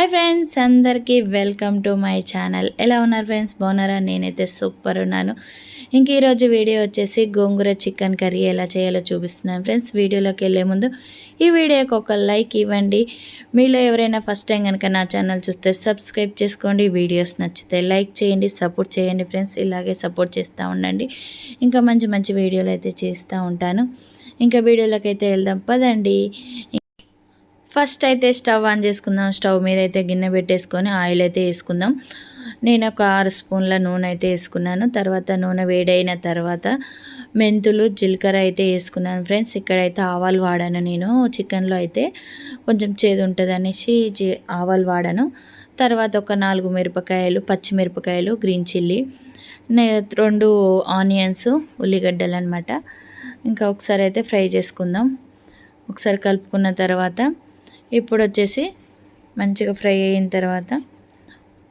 Hi friends అందరికీ welcome to my channel ఎలా ఉన్నారు ఫ్రెండ్స్ బాగున్నారా? నేనైతే సూపర్ ఉన్నాను. ఇంక ఈరోజు వీడియో వచ్చేసి గోంగూర చికెన్ కర్రీ ఎలా చేయాలో చూపిస్తున్నాను ఫ్రెండ్స్ వీడియోలోకి వెళ్ళే ముందు ఈ వీడియోకి ఒక లైక్ ఇవ్వండి. మీలో ఎవరైనా ఫస్ట్ టైం కనుక నా ఛానల్ చూస్తే సబ్స్క్రైబ్ చేసుకోండి. వీడియోస్ నచ్చితే లైక్ చేయండి సపోర్ట్ చేయండి ఫ్రెండ్స్ ఇలాగే సపోర్ట్ చేస్తూ ఉండండి. ఇంకా మంచి మంచి వీడియోలు అయితే చేస్తూ ఉంటాను. ఇంకా వీడియోలోకి అయితే వెళ్దాం. పదండి. ఫస్ట్ అయితే స్టవ్ ఆన్ చేసుకుందాం. స్టవ్ మీద అయితే గిన్నె పెట్టేసుకొని ఆయిల్ అయితే వేసుకుందాం. నేను ఒక ఆరు స్పూన్ల నూనె అయితే వేసుకున్నాను. తర్వాత నూనె వేడైన తర్వాత మెంతులు జీలకర్ర అయితే వేసుకున్నాను ఫ్రెండ్స్. ఇక్కడైతే ఆవాలు వాడాను నేను. చికెన్లో అయితే కొంచెం చేదు ఉంటుంది అనేసి ఆవాలు వాడాను. తర్వాత ఒక నాలుగు మిరపకాయలు పచ్చిమిరపకాయలు గ్రీన్ చిల్లీ రెండు ఆనియన్స్ ఉల్లిగడ్డలు అనమాట ఇంకా ఒకసారి అయితే ఫ్రై చేసుకుందాం. ఒకసారి కలుపుకున్న తర్వాత ఇప్పుడు వచ్చేసి మంచిగా ఫ్రై అయిన తర్వాత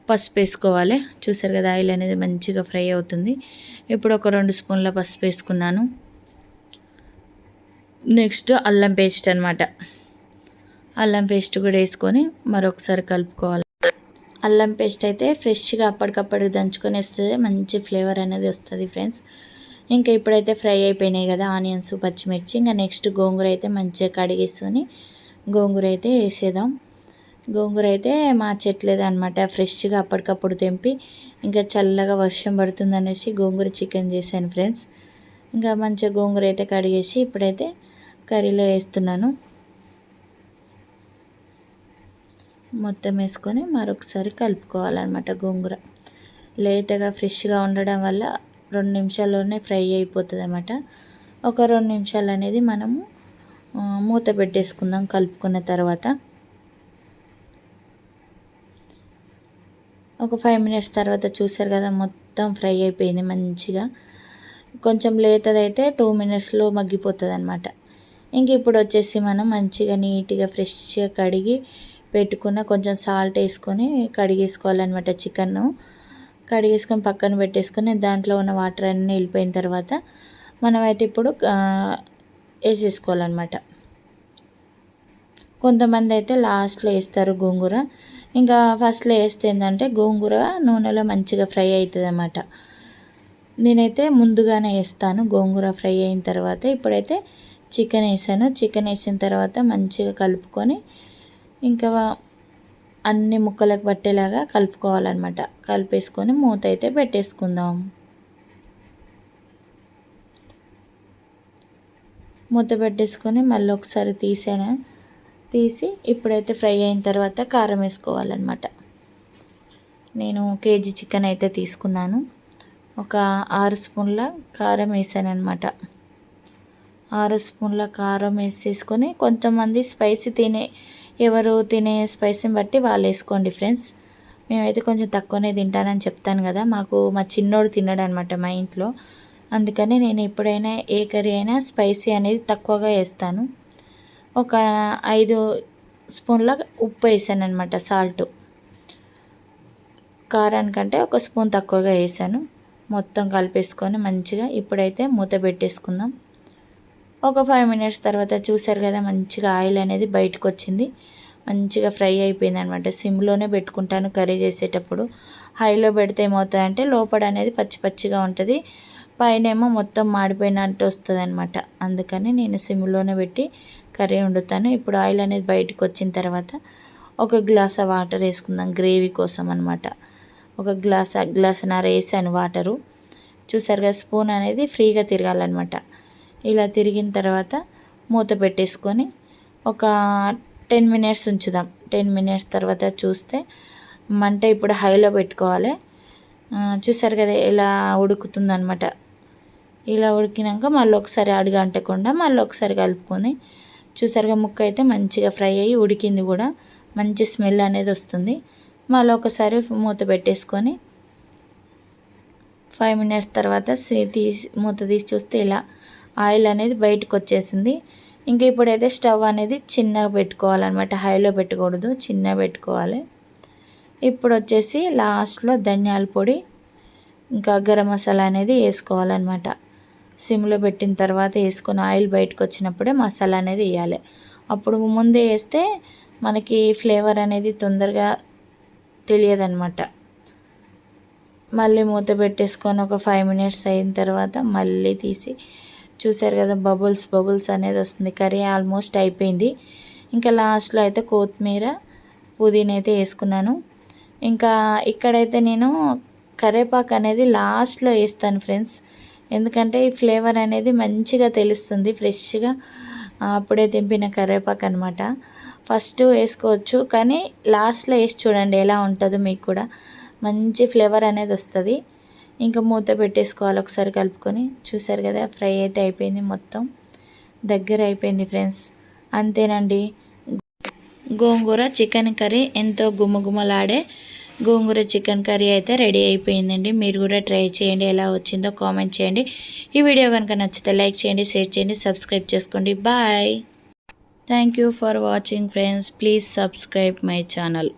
పసుపు వేసుకోవాలి చూసారు కదా ఆయిల్ అనేది మంచిగా ఫ్రై అవుతుంది. ఇప్పుడు ఒక రెండు స్పూన్ల పసుపు వేసుకున్నాను నెక్స్ట్ అల్లం పేస్ట్ అనమాట అల్లం పేస్ట్ కూడా వేసుకొని మరొకసారి కలుపుకోవాలి. అల్లం పేస్ట్ అయితే ఫ్రెష్గా అప్పటికప్పుడు దంచుకొని వేస్తే మంచి ఫ్లేవర్ అనేది వస్తుంది ఫ్రెండ్స్. ఇంకా ఇప్పుడైతే ఫ్రై అయిపోయినాయి కదా ఆనియన్స్ పచ్చిమిర్చి. ఇంకా నెక్స్ట్ గోంగూర అయితే మంచిగా కడిగేసుకొని గోంగూర అయితే వేసేద్దాం. గోంగూర అయితే మా చెట్లేదు అనమాట ఫ్రెష్గా అప్పటికప్పుడు తెంపి ఇంకా చల్లగా వర్షం పడుతుంది అనేసి గోంగూర చికెన్ చేశాను ఫ్రెండ్స్. ఇంకా మంచిగా గోంగూర అయితే కడిగేసి ఇప్పుడైతే కర్రీలో వేస్తున్నాను. మొత్తం వేసుకొని మరొకసారి కలుపుకోవాలన్నమాట గోంగూర. లేతగా ఫ్రెష్గా ఉండడం వల్ల రెండు నిమిషాల్లోనే ఫ్రై అయిపోతుంది అన్నమాట ఒక రెండు నిమిషాలు అనేది మనము మూత పెట్టేసుకుందాం కలుపుకున్న తర్వాత. ఒక ఫైవ్ మినిట్స్ తర్వాత చూసారు కదా మొత్తం ఫ్రై అయిపోయింది మంచిగా. కొంచెం లేతదైతే టూ మినిట్స్లో మగ్గిపోతుంది అనమాట ఇంక ఇప్పుడు వచ్చేసి మనం మంచిగా నీట్గా ఫ్రెష్గా కడిగి పెట్టుకున్న కొంచెం సాల్ట్ వేసుకొని కడిగేసుకోవాలన్నమాట చికెన్ను. కడిగేసుకొని పక్కన పెట్టేసుకొని దాంట్లో ఉన్న వాటర్ అన్నీ వెళ్ళిపోయిన తర్వాత మనమైతే ఇప్పుడు వేసేసుకోవాలన్నమాట కొంతమంది అయితే లాస్ట్లో వేస్తారు గోంగూర. ఇంకా ఫస్ట్లో వేస్తే ఏంటంటే గోంగూర నూనెలో మంచిగా ఫ్రై అవుతుంది అన్నమాట నేనైతే ముందుగానే వేస్తాను గోంగూర ఫ్రై అయిన తర్వాత. ఇప్పుడైతే చికెన్ వేసాను. చికెన్ వేసిన తర్వాత మంచిగా కలుపుకొని ఇంకా అన్ని ముక్కలకు పట్టేలాగా కలుపుకోవాలన్నమాట. కలిపేసుకొని మూత అయితే పెట్టేసుకుందాం. మూత పెట్టేసుకొని మళ్ళీ ఒకసారి తీసాను? తీసి ఇప్పుడైతే ఫ్రై అయిన తర్వాత కారం వేసుకోవాలన్నమాట. నేను కేజీ చికెన్ అయితే తీసుకున్నాను. ఒక ఆరు స్పూన్ల కారం వేసాను అనమాట ఆరు స్పూన్ల కారం వేసేసుకొని కొంతమంది స్పైసీ తినే ఎవరు తినే స్పైసీని బట్టి వాళ్ళు వేసుకోండి ఫ్రెండ్స్. మేమైతే కొంచెం తక్కువనే తింటానని చెప్తాను కదా. మాకు మా చిన్నోడు తిన్నాడు అనమాట మా ఇంట్లో. అందుకని నేను ఎప్పుడైనా ఏ కర్రీ అయినా స్పైసీ అనేది తక్కువగా వేస్తాను. ఒక ఐదు స్పూన్ల ఉప్పు వేసాను అనమాట సాల్ట్. కారానికంటే ఒక స్పూన్ తక్కువగా వేసాను. మొత్తం కలిపేసుకొని మంచిగా ఇప్పుడైతే మూత పెట్టేసుకుందాం. ఒక ఫైవ్ మినిట్స్ తర్వాత చూసారు కదా మంచిగా ఆయిల్ అనేది బయటకు వచ్చింది మంచిగా ఫ్రై అయిపోయింది అనమాట సిమ్లోనే పెట్టుకుంటాను కర్రీ చేసేటప్పుడు. హైలో పెడితే ఏమవుతుందంటే లోపల అనేది పచ్చి పచ్చిగా ఉంటుంది. పైనేమో మొత్తం మాడిపోయినట్టు వస్తుంది అనమాట అందుకని నేను సిమ్లోనే పెట్టి కర్రీ వండుతాను. ఇప్పుడు ఆయిల్ అనేది బయటకు వచ్చిన తర్వాత ఒక గ్లాస్ వాటర్ వేసుకుందాం గ్రేవీ కోసం అనమాట ఒక గ్లాస్ గ్లాస్ నార వేసాను వాటరు. చూసారు కదా స్పూన్ అనేది ఫ్రీగా తిరగాలన్నమాట. ఇలా తిరిగిన తర్వాత మూత పెట్టేసుకొని ఒక టెన్ మినిట్స్ ఉంచుదాం. టెన్ మినిట్స్ తర్వాత చూస్తే మంట ఇప్పుడు హైలో పెట్టుకోవాలి. చూసారు కదా ఇలా ఉడుకుతుందనమాట ఇలా ఉడికినాక మళ్ళీ ఒకసారి అడుగు అంటకుండా మళ్ళీ ఒకసారి కలుపుకొని చూసారుగా ముక్క అయితే మంచిగా ఫ్రై అయ్యి ఉడికింది కూడా. మంచి స్మెల్ అనేది వస్తుంది. మళ్ళీ ఒకసారి మూత పెట్టేసుకొని ఫైవ్ మినిట్స్ తర్వాత తీసి మూత తీసి చూస్తే ఇలా ఆయిల్ అనేది బయటకు వచ్చేసింది. ఇంకా ఇప్పుడైతే స్టవ్ అనేది చిన్నగా పెట్టుకోవాలన్నమాట. హైలో పెట్టకూడదు చిన్నగా పెట్టుకోవాలి. ఇప్పుడు వచ్చేసి లాస్ట్లో ధనియాల పొడి ఇంకా గరం మసాలా అనేది వేసుకోవాలన్నమాట. సిమ్లో పెట్టిన తర్వాత వేసుకుని ఆయిల్ బయటకు వచ్చినప్పుడే మసాలా అనేది వేయాలి. అప్పుడు ముందే వేస్తే మనకి ఫ్లేవర్ అనేది తొందరగా తెలియదన్నమాట మళ్ళీ మూత పెట్టేసుకొని ఒక ఫైవ్ మినిట్స్ అయిన తర్వాత మళ్ళీ తీసి చూసారు కదా బబుల్స్ బబుల్స్ అనేది వస్తుంది. కర్రీ ఆల్మోస్ట్ అయిపోయింది. ఇంకా లాస్ట్లో అయితే కొత్తిమీర పుదీనా అయితే వేసుకున్నాను. ఇంకా ఇక్కడైతే నేను కరివేపాకు అనేది లాస్ట్లో వేస్తాను ఫ్రెండ్స్. ఎందుకంటే ఈ ఫ్లేవర్ అనేది మంచిగా తెలుస్తుంది ఫ్రెష్గా. అప్పుడే తెంపిన కరివేపాకు అనమాట ఫస్ట్ వేసుకోవచ్చు కానీ లాస్ట్లో వేసి చూడండి ఎలా ఉంటుందో మీకు కూడా. మంచి ఫ్లేవర్ అనేది వస్తుంది. ఇంకా మూత పెట్టేసుకోవాలి ఒకసారి కలుపుకొని. చూసారు కదా ఫ్రై అయితే అయిపోయింది మొత్తం. దగ్గర అయిపోయింది ఫ్రెండ్స్. అంతేనండి. గోంగూర చికెన్ కర్రీ ఎంతో గుమగుమలాడే గోంగూర చికెన్ కర్రీ అయితే రెడీ అయిపోయిందండి. మీరు కూడా ట్రై చేయండి ఎలా వచ్చిందో కామెంట్ చేయండి. ఈ వీడియో కనుక నచ్చితే లైక్ చేయండి షేర్ చేయండి సబ్స్క్రైబ్ చేసుకోండి. Bye. Thank you for watching friends. Please subscribe my channel.